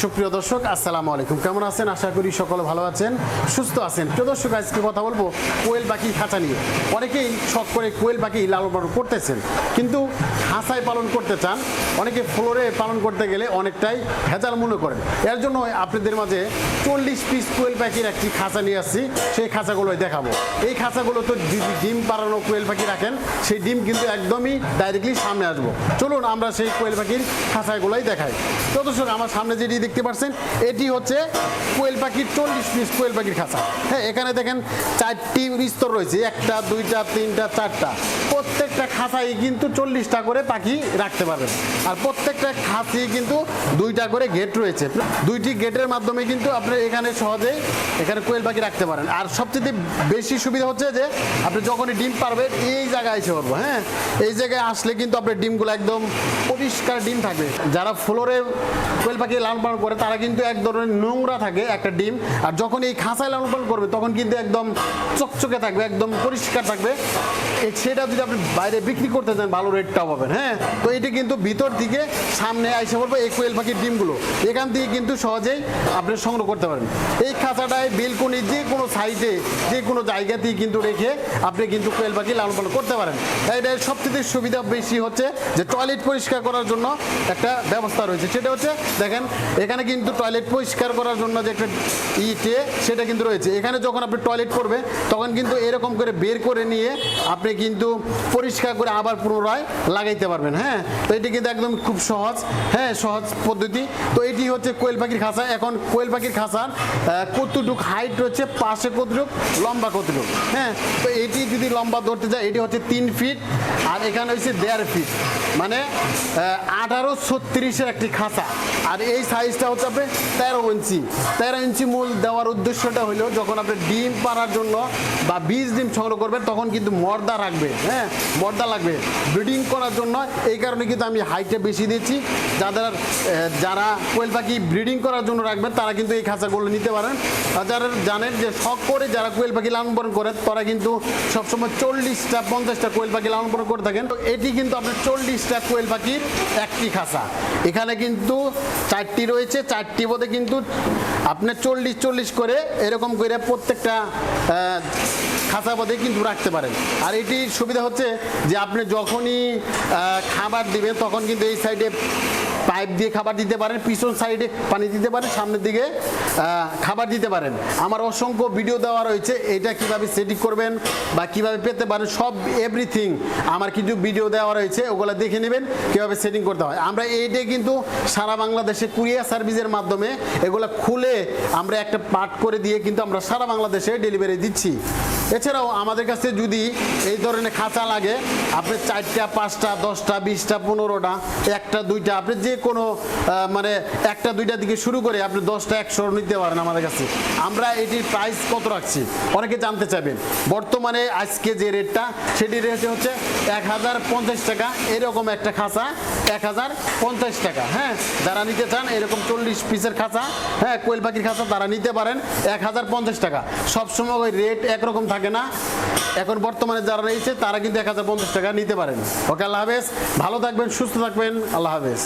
সুপ্রিয় দর্শক, আসসালামু আলাইকুম। কেমন আছেন? আশা করি সকলে ভালো আছেন, সুস্থ আছেন। প্রিয় দর্শক, আজকে কথা বলব কোয়েল পাখি খাঁচা নিয়ে। অনেকেই শখ করে কোয়েল পাখি লালন পালন করতেছেন, কিন্তু হাঁসায় পালন করতে চান, অনেকে ফ্লোরে পালন করতে গেলে অনেকটাই ভেজাল মনে করেন। এর জন্য আপনাদের মাঝে চল্লিশ পিস কোয়েল পাখির একটি খাঁচা নিয়ে আসছি, সেই খাঁচাগুলোই দেখাবো। এই খাঁচাগুলো তো ডিম পাড়ানো কোয়েল পাখি রাখেন, সেই ডিম কিন্তু একদমই ডাইরেক্টলি সামনে আসব। চলুন আমরা সেই কোয়েল পাখির খাঁচাগুলোই দেখাই। তো দর্শক, আমার সামনে যেটি দেখতে পাচ্ছেন, এটি হচ্ছে কোয়েল পাখির চল্লিশ পিস কোয়েল পাখির খাঁচা। হ্যাঁ এখানে দেখেন চারটি স্তর রয়েছে, একটা, দুইটা, তিনটা, চারটা। প্রত্যেকটা খাঁচাই কিন্তু চল্লিশটা করে পাখি রাখতে পারবেন। আর প্রত্যেকটা খাঁচি কিন্তু দুইটা করে গেট রয়েছে। দুইটি গেটের মাধ্যমে কিন্তু আপনি এখানে সহজেই এখানে কোয়েল পাখি রাখতে পারেন। আর সবচেয়ে বেশি সুবিধা হচ্ছে যে, আপনি যখনই ডিম পারবেন, এই জায়গায় এসে পারব হ্যাঁ? এই জায়গায় আসলে কিন্তু আপনার ডিমগুলো একদম পরিষ্কার ডিম থাকবে। যারা ফ্লোরে কোয়েল পাখি লালন পালন করে, তারা কিন্তু এক ধরনের নোংরা থাকে একটা ডিম। আর যখন এই খাঁচায় লালন পালন করবে, তখন কিন্তু একদম চকচকে থাকবে, একদম পরিষ্কার থাকবে। সেটা যদি আপনি বাইরে বিক্রি করতে চান, ভালো রেটটাও পাবেন হ্যাঁ? তো এটি কিন্তু ভিতর থেকে সামনে আইসে পড়বে এই কোয়েল পাখির ডিমগুলো। এখান থেকে কিন্তু সহজেই আপনি সংগ্রহ করতে পারেন। এই খাঁচাটায় বেলকনি যে কোনো সাইডে, যে কোনো জায়গাতেই কিন্তু রেখে আপনি কিন্তু কোয়েল পাখি লালন পালন করতে পারেন। এটা সবচেয়ে সুবিধা বেশি হচ্ছে যে টয়লেট পরিষ্কার করার জন্য একটা ব্যবস্থা রয়েছে। সেটা হচ্ছে, দেখেন, এখানে কিন্তু টয়লেট পরিষ্কার করার জন্য যে একটা ইটে, সেটা কিন্তু রয়েছে। এখানে যখন আপনি টয়লেট করবে, তখন কিন্তু এরকম করে বের করে নিয়ে আপনি কিন্তু পরিষ্কার করে আবার পুনরায় লাগাইতে পারবেন হ্যাঁ? তো এটি কিন্তু একদম খুব সহজ হ্যাঁ সহজ পদ্ধতি। তো এটি হচ্ছে কোয়েল পাখির খাঁচা। এখন কোয়েল পাখির খাঁচার আহ, কতটুক হাইট রয়েছে পাশে কতটুক লম্বা কতটুক? হ্যাঁ তো এটি যদি লম্বা ধরতে যায় এটি হচ্ছে তিন ফিট আর এখানে হচ্ছে দেড় ফিট মানে আঠারো ছত্রিশের একটি খাঁচা। আর এই সাইজটা হচ্ছে আপনি তেরো ইঞ্চি। তেরো ইঞ্চি মূল দেওয়ার উদ্দেশ্যটা হলো যখন আপনি ডিম পাড়ার জন্য বা বীজ ডিম সংগ্রহ করবেন, তখন কিন্তু মর্দা রাখবে হ্যাঁ মর্দা লাগবে। ব্রিডিং করার জন্য এই কারণে কিন্তু আমি হাইটটা বেশি দিচ্ছি। যাদের যারা কোয়েল পাখি ব্রিডিং করার জন্য রাখবেন, তারা কিন্তু এই খাঁচাগুলো নিতে পারেন। যারা জানেন যে শখ করে যারা কোয়েল পাখি লালন পালন করে, তারা কিন্তু সবসময় চল্লিশটা, পঞ্চাশটা কোয়েল পাখি লালন পালন করে থাকেন, তো এটি কিন্তু আপনার চল্লিশটা কোয়েল পাখির একটি খাঁচা। এখানে কিন্তু চারটি রয়েছে, চারটি বোধে কিন্তু আপনার চল্লিশ চল্লিশ করে এরকম করে প্রত্যেকটা খাসা পদে কিন্তু রাখতে পারেন। আর এটি সুবিধা হচ্ছে যে আপনি যখনই খাবার দিবেন, তখন কিন্তু এই সাইডে পাইপ দিয়ে খাবার দিতে পারেন, পিছন সাইডে পানি দিতে পারেন, সামনের দিকে খাবার দিতে পারেন। আমার অসংখ্য ভিডিও দেওয়া রয়েছে, এটা কীভাবে সেটিং করবেন বা কীভাবে পেতে পারেন, সব এভরিথিং আমার কিছু ভিডিও দেওয়া রয়েছে, ওগুলো দেখে নেবেন, কীভাবে সেটিং করতে হয়। আমরা এইটাই কিন্তু সারা বাংলাদেশে কুরিয়ার সার্ভিসের মাধ্যমে এগুলো খুলে আমরা একটা পার্ট করে দিয়ে কিন্তু আমরা সারা বাংলাদেশে ডেলিভারি দিচ্ছি। এছাড়াও আমাদের কাছে যদি এই ধরনের খাঁচা লাগে, আপনি চারটা, পাঁচটা, দশটা, বিশটা, পনেরোটা, একটা, দুইটা, আপনি যে কোনো মানে একটা, দুইটা দিকে শুরু করে আপনি দশটা, একশো নিতে পারেন আমাদের কাছে। আমরা এটির প্রাইস কত রাখছি? অনেকে জানতে চাইবেন। বর্তমানে আজকে যে রেটটা সেটি রেট হচ্ছে এক হাজার পঞ্চাশ টাকা। এরকম একটা খাঁচা এক হাজার পঞ্চাশ টাকা। হ্যাঁ যারা নিতে চান, এরকম চল্লিশ পিসের খাঁচা হ্যাঁ কোয়েল পাখির খাঁচা তারা নিতে পারেন এক হাজার পঞ্চাশ টাকা। সবসময় ওই রেট একরকম থাকে না। এখন বর্তমানে যারা রয়েছে, তারা কিন্তু এক হাজার পঞ্চাশ টাকা নিতে পারেন। ওকে, আল্লাহ হাফেজ। ভালো থাকবেন, সুস্থ থাকবেন। আল্লাহ হাফেজ।